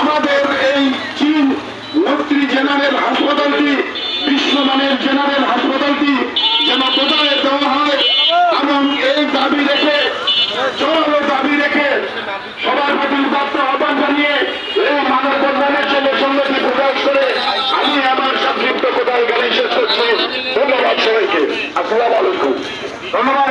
আমাদের এই চীন মন্ত্রী জেনারেল হাসপাতালটি, বিশ্বমানের জেনারেল হাসপাতালটি যেন কোথায় দেওয়া হয় এবং এই দাবি রেখে, জোরালো দাবি রেখে সবার প্রতি উদাত্ত আহ্বান জানিয়ে এই মানব কল্যাণের জন্য সংগতি প্রকাশ করে আমি আমার সংক্ষিপ্ত কোথায় গাড়ি শেষ করছি। ধন্যবাদ সবাইকে। আসসালাম আলাইকুম। ধন্যবাদ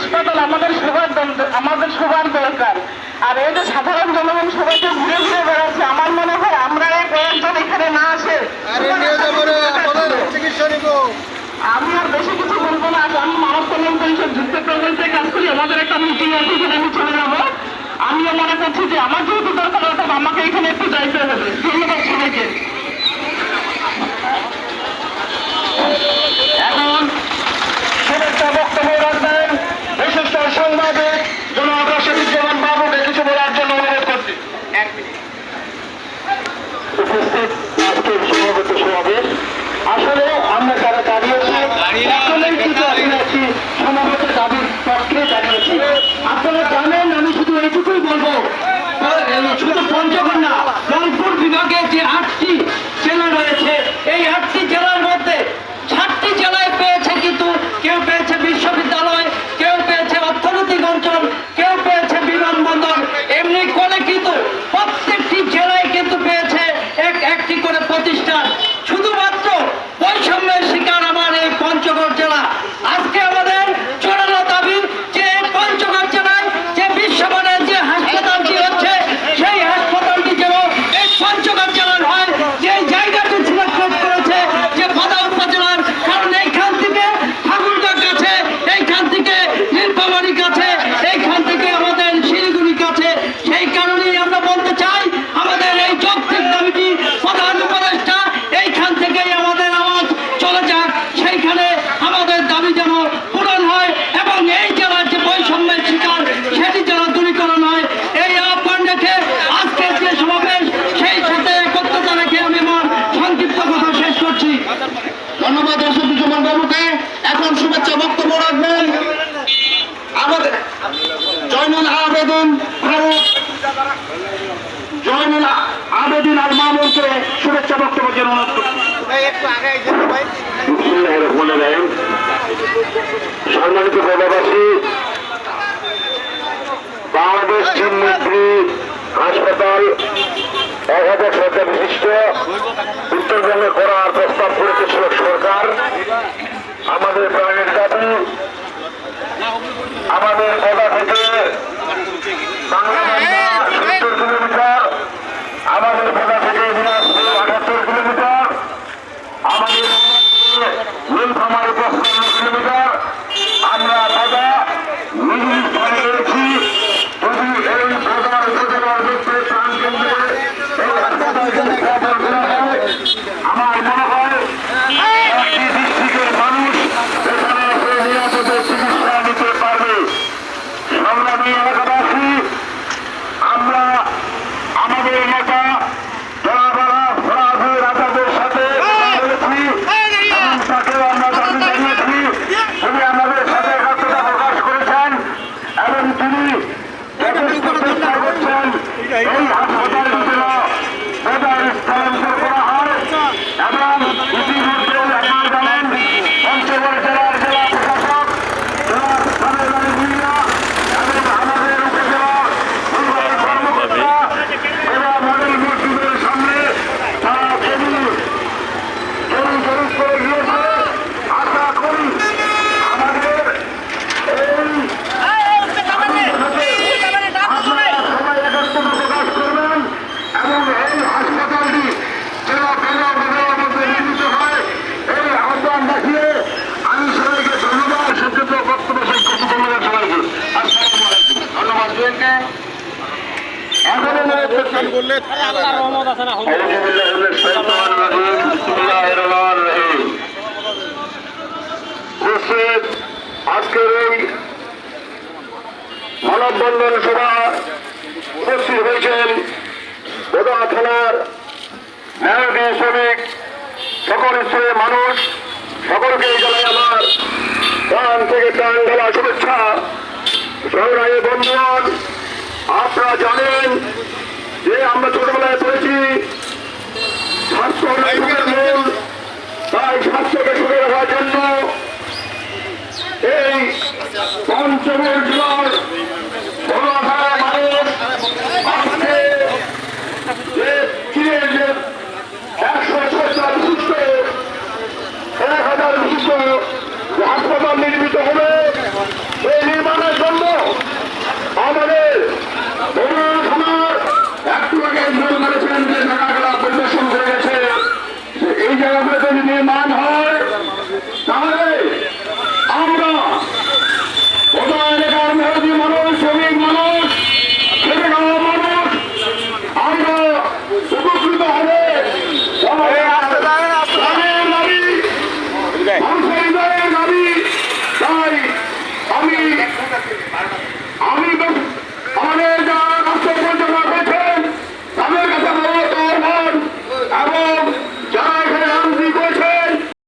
হাসপাতাল আমাদের সবার আমাদের সবার দরকার। আর এই যে সাধারণ জনগণ সবাইকে ঘুরে ঘুরে বেড়াচ্ছে আমার মনে হয় আমরা কয়েকজন এখানে না আসে আমি আর বেশি কিছু বলব না আমি মানব কল্যাণ পরিষদ যুক্ত প্রকল্পে কাজ করি আমাদের একটা মিটিং আছে আমি চলে যাব। আমিও মনে করছি যে আমার যেহেতু দরকার আমাকে এখানে একটু যাইতে হবে। ধন্যবাদ সবাইকে। শুধু পঞ্চগড় না রংপুর বিভাগে যে আটটি জয়মিলা আবেদিন আল মামুনকে শুভেচ্ছা বক্তব্যের জন্য অনুরোধ করছি। সম্মানিত প্রজাবাসী বাংলাদেশ চীন মন্ত্রী হাসপাতাল এক হাজার সরকার বিশিষ্ট উত্তরবঙ্গে করার প্রস্তাব করেছে সরকার। আমাদের প্রাণের দাবি এই হাসপাতাল আজকের এই মানববন্ধন সভা উপস্থিত হয়েছেন বোদা থানার ন্যায়বাদী শ্রমিক সকল স্তরের মানুষ সকলকে জানাই আমার প্রাণ থেকে প্রাণ ঢালা শুভেচ্ছা। সংগ্রামী বন্ধুগণ আপনারা জানেন যে আমরা ছোটবেলায় পড়েছি স্বাস্থ্য মূল তাই স্বাস্থ্যকে সুখে রাখার জন্য এই পঞ্চমের বারোটা